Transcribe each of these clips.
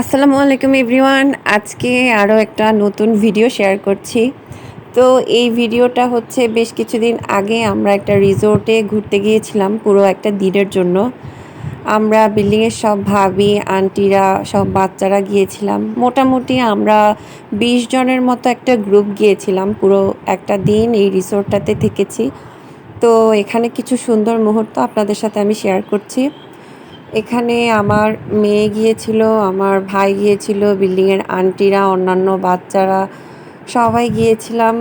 আসসালামু আলাইকুম এভরিওয়ান। আজকে আরও একটা নতুন ভিডিও শেয়ার করছি। তো এই ভিডিওটা হচ্ছে বেশ কিছুদিন আগে আমরা একটা রিসোর্টে ঘুরতে গিয়েছিলাম পুরো একটা দিনের জন্য। আমরা বিল্ডিংয়ের সব ভাবি, আন্টিরা, সব বাচ্চারা গিয়েছিলাম। মোটামুটি আমরা বিশ জনের মতো একটা গ্রুপ গিয়েছিলাম পুরো একটা দিন এই রিসোর্টটাতে থেকেছি। তো এখানে কিছু সুন্দর মুহূর্ত আপনাদের সাথে আমি শেয়ার করছি। এখানে আমার মেয়ে গিয়েছিল, আমার ভাই গিয়েছিল, বিল্ডিংয়ের আন্টিরা, অন্যান্য বাচ্চারা, সবাই গিয়েছিলাম।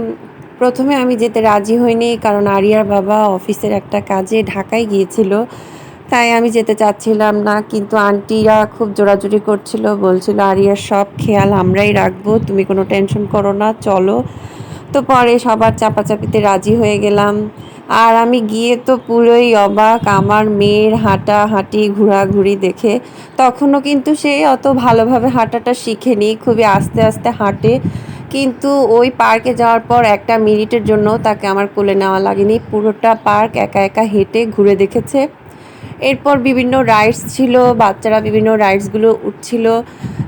প্রথমে আমি যেতে রাজি হইনি, কারণ আরিয়ার বাবা অফিসের একটা কাজে ঢাকায় গিয়েছিল, তাই আমি যেতে চাচ্ছিলাম না। কিন্তু আন্টিরা খুব জোরাজুরি করছিল, বলছিল আরিয়ার সব খেয়াল আমরাই রাখব, তুমি কোনো টেনশন করো না, চলো। তো পরে সবার চাপাচাপিতে রাজি হয়ে গেলাম। আর আমি গিয়ে তো পুরোই অবাক, আমার মেয়ের হাঁটা হাঁটি ঘোরাঘুরি দেখে। তখনও কিন্তু সে অত ভালোভাবে হাঁটাটা শিখেনি, খুবই আস্তে আস্তে হাঁটে। কিন্তু ওই পার্কে যাওয়ার পর একটা মিনিটের জন্য তাকে আমার কোলে নেওয়া লাগেনি। পুরোটা পার্ক একা একা হেঁটে ঘুরে দেখেছে। এরপর বিভিন্ন রাইডস ছিল, বাচ্চারা বিভিন্ন রাইডসগুলো উঠছিল।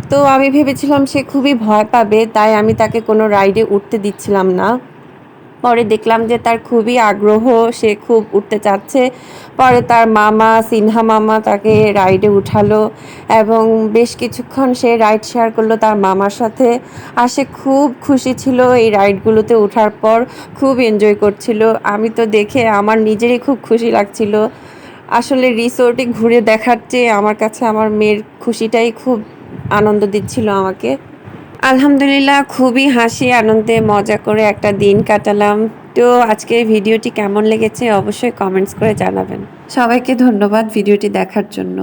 তো আমি ভেবেছিলাম সে খুবই ভয় পাবে, তাই আমি তাকে কোনো রাইডে উঠতে দিচ্ছিলাম না। পরে দেখলাম যে তার খুবই আগ্রহ, সে খুব উঠতে চাচ্ছে। পরে তার মামা, সিনহা মামা তাকে রাইডে উঠালো এবং বেশ কিছুক্ষণ সে রাইড শেয়ার করল তার মামার সাথে আর সে খুব খুশি ছিল এই রাইডগুলোতে ওঠার পর, খুব এনজয় করছিল। আমি তো দেখে আমার নিজেরই খুব খুশি লাগছিল। আসলে রিসোর্টে ঘুরে দেখার চেয়ে আমার কাছে আমার মেয়ের খুশিটাই খুব আনন্দ দিচ্ছিল আমাকে। আলহামদুলিল্লাহ, খুবই হাসি, আনন্দে মজা করে একটা দিন কাটালাম। তো আজকে ভিডিওটি কেমন লেগেছে অবশ্যই কমেন্টস করে জানাবেন। সবাইকে ধন্যবাদ ভিডিওটি দেখার জন্য।